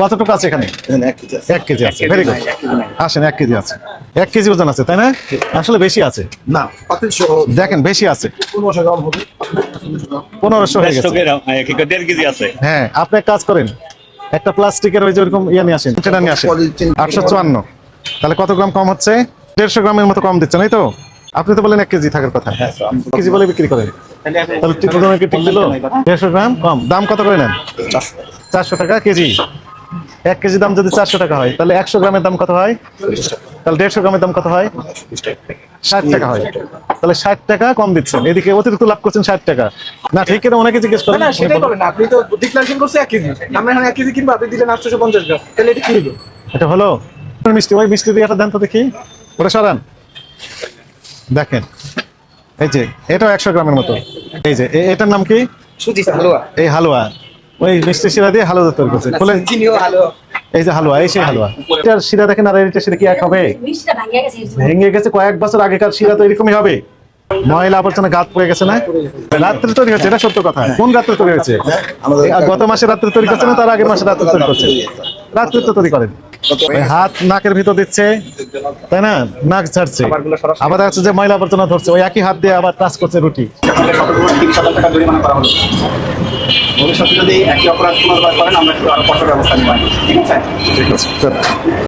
কতটুকু আছে এখানে? এক কেজি আছে। এক কেজি আছে ভেরি গুড আসেন এক কেজি আছে। এক কেজি ওজন আছে তাই না? আসলে বেশি আছে। না দেখেন বেশি আছে। পনেরোশো হয়ে গেছে। কেজি আছে। হ্যাঁ আপনি এক কাজ করেন। একটা প্লাস্টিকের ওই যে ওরকম ইয়ে নিয়ে আসেন সেটা নিয়ে আসেন। আটশো চুয়ান্ন। তাহলে কত গ্রাম কম হচ্ছে? দেড়শো গ্রামের মতো কম দিচ্ছেন এই তো? আপনি তো বলেন এক কেজি থাকার কথা। কেজি বলে বিক্রি করেন। তাহলে ঠিক দিল? দেড়শো গ্রাম কম। দাম কত করে নেন? চারশো টাকা কেজি। এক কেজি দাম যদি চারশো টাকা হয় তাহলে একশো গ্রামের দাম কত হয়? তাহলে দেড়শো গ্রামের দাম কত হয়? ষাট টাকা হয়। তাহলে ষাট টাকা কম দিচ্ছেন। এদিকে অতিরিক্ত লাভ করছেন ষাট টাকা। না ঠিক এটা অনেকে জিজ্ঞেস করেন। না সেটাই বলেন আপনি তো ডিক্লারেশন করছে এক কেজি। আমরা এখানে এক কেজি কিনবো আপনি দিলেন আটশোশো পঞ্চাশ গ্রাম। তাহলে এটা কি হলো? এটা হলো? মিষ্টি ওই মিষ্টি দিয়ে একটা দেন তো দেখি। ওটা সরান। দেখেন। এই যে এটাও একশো গ্রামের মতো। এই যে এটার নাম কি? সুজি হালুয়া। এই হালুয়া। ওই মিষ্টি শিরা দিয়ে হালুয়া তৈরি করছে। বলে চিনিও হালুয়া। এই যে হালুয়া এই সেই হালুয়া। এটার শিরা দেখেন আর এটা শিরা কি এক হবে? ভেঙে গেছে কয়েক বছর আগেকার শিরা তো এরকমই হবে। ময়লা আবর্জনা গাত পড়ে গেছে না? রাত্রে তৈরি হচ্ছে এটা সত্য কথা। কোন রাত্রে তৈরি হয়েছে? আমাদের গত মাসে রাত্রে তৈরি করছে না তার আগের মাসে রাত্রে তৈরি করছে? রাত্রে তো তৈরি করেন। হাত নাকের ভিতর দিচ্ছে তাই না? নাক ছাড়ছে। আবার দেখা যে ময়লা আবর্জনা ধরছে ওই একই হাত দিয়ে আবার টাচ করছে রুটি। ভবিষ্যতে যদি একই অপরাধ পুনর্বার করেন আমরা আরও কঠোর ব্যবস্থা নিব। ঠিক আছে।